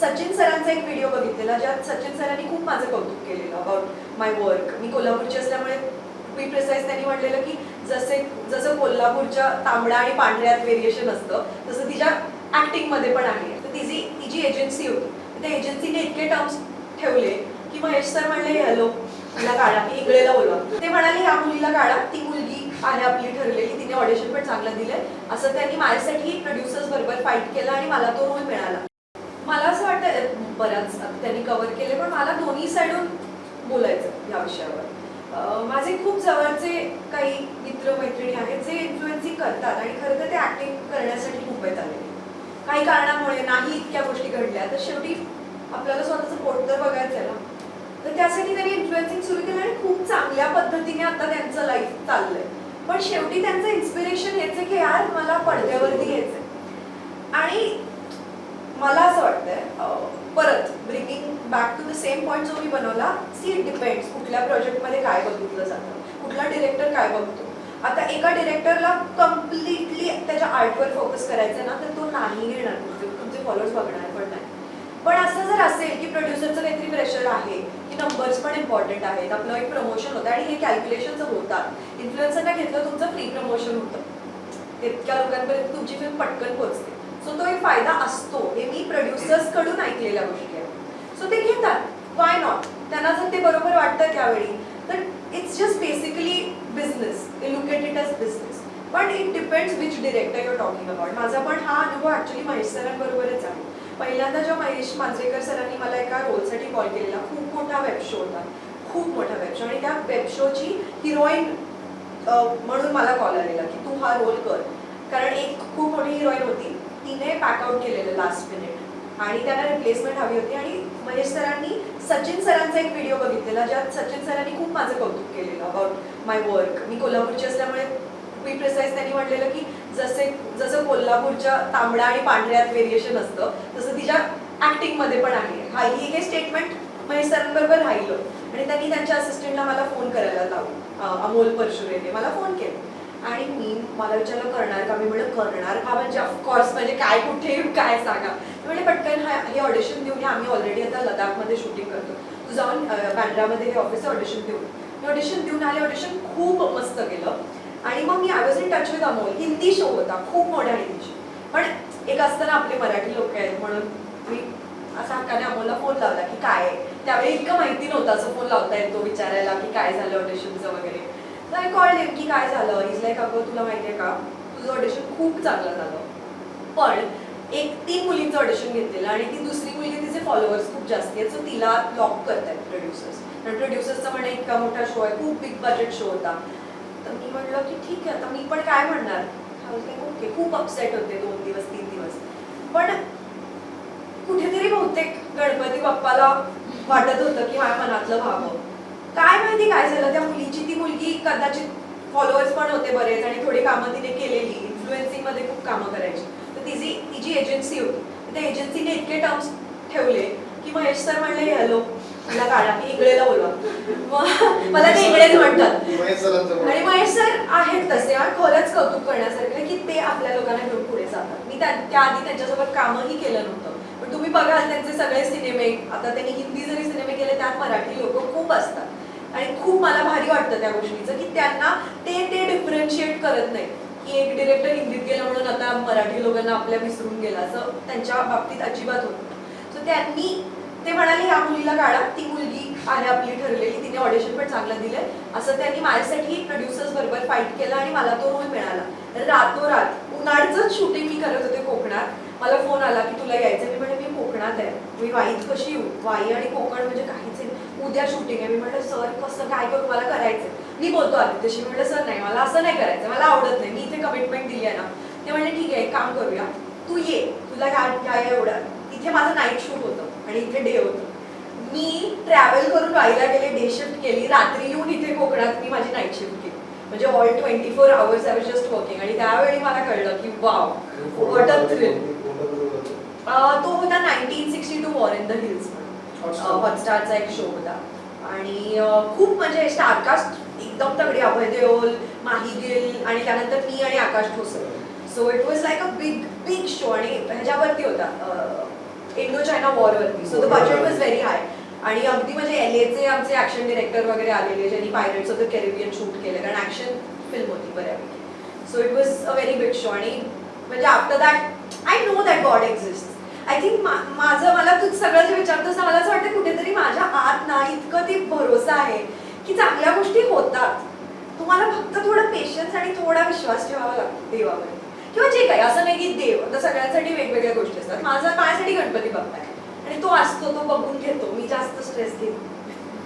सचिन सरांचा एक व्हिडिओ बघितलेला ज्यात सचिन सरांनी खूप माझं कौतुक केलेलं अबाउट माय वर्क मी कोल्हापूरची असल्यामुळे मी प्रिसाईज त्यांनी म्हटलेलं की जसे जसं कोल्हापूरच्या तांबडा आणि पांढऱ्यात व्हेरिएशन असतं तसं तिच्या ऍक्टिंगमध्ये पण आहे. तर तिची ती जी एजन्सी होती त्या एजन्सीने इतके टर्म्स ठेवले की महेश सर म्हणले हॅलो तिला काढा मी इकडेला बोलवा ते म्हणाले ह्या मुलीला काढा ती मुलगी आहे आपली ठरलेली तिने ऑडिशन पण चांगलं दिलंय. असं त्यांनी माझ्यासाठी प्रोड्युसर्स बरोबर फाईट केला आणि मला तो रोल मिळाला. मला असं वाटतं बऱ्याच त्यांनी कव्हर केले पण मला दोन्ही साईडून बोलायचं या विषयावर. माझे खूप जवळचे काही मित्र मैत्रिणी आहेत जे इन्फ्लुएन्सिंग करतात आणि खरं तर ते ऍक्टिंग करण्यासाठी मुंबईत आले काही कारणामुळे नाही इतक्या गोष्टी घडल्या तर शेवटी आपल्याला स्वतःचं पोट तर बघायचं आहे ना. तर त्यासाठी त्यांनी इन्फ्लुएन्सिंग सुरू केलं आणि खूप चांगल्या पद्धतीने आता त्यांचं लाईफ चाललंय. पण शेवटी त्यांचं इन्स्पिरेशन हेच आहे की यार मला पडद्यावरती यायचं आणि मला असं वाटतंय परत bringing back to the same point जो मी बनवला सी इट डिपेंड्स कुठल्या प्रोजेक्टमध्ये काय बघितलं जातं कुठला डिरेक्टर काय बघतो. आता एका डिरेक्टरला कम्प्लिटली त्याच्या आर्टवर फोकस करायचं ना तर तो नाही घेणार. तुमचे तुमचे फॉलोअर्स बघणार पण नाही. पण असं जर असेल की प्रोड्युसरचं काहीतरी प्रेशर आहे की नंबर्स पण इम्पॉर्टंट आहेत आपलं एक प्रमोशन होतं आणि हे कॅल्क्युलेशन्स होतात. इन्फ्लुएन्सरना घेतलं तुमचं फ्री प्रमोशन होतं. इतक्या लोकांपर्यंत तुमची फिल्म पटकन पोहोचते. सो तो एक फायदा असतो. हे मी प्रोड्युसर्सकडून ऐकलेल्या गोष्टी आहेत. सो ते घेतात. वाय नॉट त्यांना जर ते बरोबर वाटतं त्यावेळी तर it's just basically business they look at it as business पण it depends which director your talking about माझा पण हा अनुभव ॲक्च्युली महेश सरांबरोबरच आहे. पहिल्यांदा जेव्हा महेश मांजरेकर सरांनी मला एका रोलसाठी कॉल केलेला खूप मोठा वेब शो होता. खूप मोठा वेब शो आणि त्या वेब शोची हिरोईन म्हणून मला कॉल आलेला की तू हा रोल कर. कारण एक खूप मोठी हिरोईन होती. तिने पॅकआउट केलेलं लास्ट मिनिट आणि त्यांना रिप्लेसमेंट हवी होती. आणि महेश सरांनी सचिन सरांचा एक व्हिडिओ बघितलेला ज्यात सचिन सरांनी खूप माझं कौतुक केलेलं अबाउट माय वर्क मी कोल्हापूरची असल्यामुळे मी प्रिसाईज त्यांनी म्हटलेलं की जसे जसं कोल्हापूरच्या तांबडा आणि पांढऱ्यात व्हेरिएशन असतं तसं तिच्या ॲक्टिंगमध्ये पण आहे. हा ही हे स्टेटमेंट महेश सरांबरोबर राहिलं. आणि त्यांनी त्यांच्या असिस्टंटला मला फोन करायला लावून अमोल परशुरेने मला फोन केला. आणि मी मला विचारलं करणार का? मी म्हणलं करणार का? म्हणजे ऑफकोर्स म्हणजे काय कुठे काय सांगा. म्हणजे पटकन हा हे ऑडिशन देऊन या आम्ही ऑलरेडी आता लडाखमध्ये शूटिंग करतो. तू जाऊन बँड्रामध्ये हे ऑफिस ऑडिशन देऊन मी ऑडिशन देऊन आले. ऑडिशन खूप मस्त केलं. आणि मग मी I was in touch with Amol Hindi show होता. खूप मोठा हिंदी शो पण एक असताना आपले मराठी लोक आहेत म्हणून मी असा हक्काने अमोलला फोन लावला की काय आहे? त्यावेळी इतकं माहिती नव्हतं असं फोन लावता येतो विचारायला की काय झालं ऑडिशनचं वगैरे? तर आय कॉल हिम की काय झालं? इज लाईक अगं तुला माहिती आहे का? तुझं ऑडिशन खूप चांगलं झालं. पण एक तीन मुलींचं ऑडिशन घेतलेलं आणि ती दुसरी मुलगी तिचे फॉलोअर्स खूप जास्त आहेत सो तिला लॉक करतायत प्रोड्युसर्स कारण प्रोड्युसर्सचा म्हणे इतका मोठा शो आहे खूप बिग बजेट शो होता. तर मी म्हटलं की ठीक आहे आता मी पण काय म्हणणार? ओके खूप अपसेट होते दोन दिवस तीन दिवस. पण कुठेतरी बहुतेक गणपती बाप्पाला वाटत होतं की माझ्या मनातलं व्हावं. काय माहिती काय झालं? त्या मुलीची ती मुलगी कदाचित फॉलोअर्स पण होते बरेच आणि थोडी कामं तिने केलेली. इन्फ्लुएन्सिंगमध्ये खूप कामं करायची. तर तिची तिची एजन्सी होती त्या एजन्सीने इतके टर्म्स ठेवले की महेश सर म्हणले हॅलो मला काढा मी इकडेला बोलवा. मला ते इकडेच म्हणतात. आणि महेश सर आहेत तसे आणि खरंच कौतुक करण्यासारखं की ते आपल्या लोकांना घेऊन पुढे जातात. मी त्या- त्याआधी त्यांच्यासोबत कामही केलं नव्हतं. पण तुम्ही बघाल त्यांचे सगळे सिनेमे आता त्यांनी हिंदी जरी सिनेमे केले त्यात मराठी लोक खूप असतात. आणि खूप मला भारी वाटतं त्या गोष्टीचं की त्यांना ते ते डिफरन्शिएट करत नाही. की एक डिरेक्टर हिंदीत गेला म्हणून आता मराठी लोकांना आपल्या विसरून गेला असं त्यांच्या बाबतीत अजिबात होत सो त्यांनी ते म्हणाले ह्या मुलीला काढा. ती मुलगी आहे आपली ठरलेली. तिने ऑडिशन पण चांगलं दिलंय. असं त्यांनी माझ्यासाठी प्रोड्युसर्स बरोबर फाईट केला आणि मला तो रोल मिळाला. रातोरात उन्हाळ्याचं शूटिंग मी करत होते कोकणात. मला फोन आला की तुला यायचं मी म्हणजे मी कोकणात आहे. मी वाईत कशी येऊ? वाई आणि कोकण म्हणजे काहीच आहे उद्या शूटिंग आहे. मी म्हटलं सर कसं काय करू? मला करायचं मी बोलतो आदित्यशी म्हटलं सर नाही मला असं नाही करायचं मला आवडत नाही. मी इथे कमिटमेंट दिली आहे ना. ते म्हणले ठीक आहे एक काम करूया. तू ये. तुला काय काय एवढं. इथे माझं नाईट शूट होतं आणि इथे डे होतं. मी ट्रॅव्हल करून वाईला गेले डे शिफ्ट केली. रात्री येऊन इथे कोकणात मी माझी नाईट शिफ्ट केली. म्हणजे all twenty four hours I was just working आणि त्यावेळी मला कळलं की वाव व्हॉट अ थ्रिल तो होता nineteen sixty two war in the hills हॉटस्टारचा एक शो होता. आणि खूप म्हणजे स्टारकास्ट एकदम तगडी अभय देओल माही गिल आणि त्यानंतर मी आणि Akash Thosar. So it was like a big big show आणि ह्याच्यावरती होता Indo China वॉरवरती so the budget was very high आणि अगदी म्हणजे एल एचे आमचे ऍक्शन डिरेक्टर वगैरे आलेले ज्यांनी Pirates of the Caribbean shoot केलं. कारण ऍक्शन फिल्म होती बऱ्यापैकी. So it was a very big show आणि म्हणजे after that I know that God exist I think माझं मला तू सगळं जे विचारतोस मला असं वाटतं कुठेतरी माझ्या आत ना इतकं ते भरोसा आहे की चांगल्या गोष्टी होतात. तुम्हाला फक्त थोडं पेशन्स आणि थोडा विश्वास ठेवावा लागतो देवावर. किंवा जे काही असं नाही की देव आता सगळ्यांसाठी वेगवेगळ्या गोष्टी असतात. माझा माझ्यासाठी गणपती बाप्पा आहे. आणि तो असतो तो बघून घेतो. मी जास्त स्ट्रेस घेतो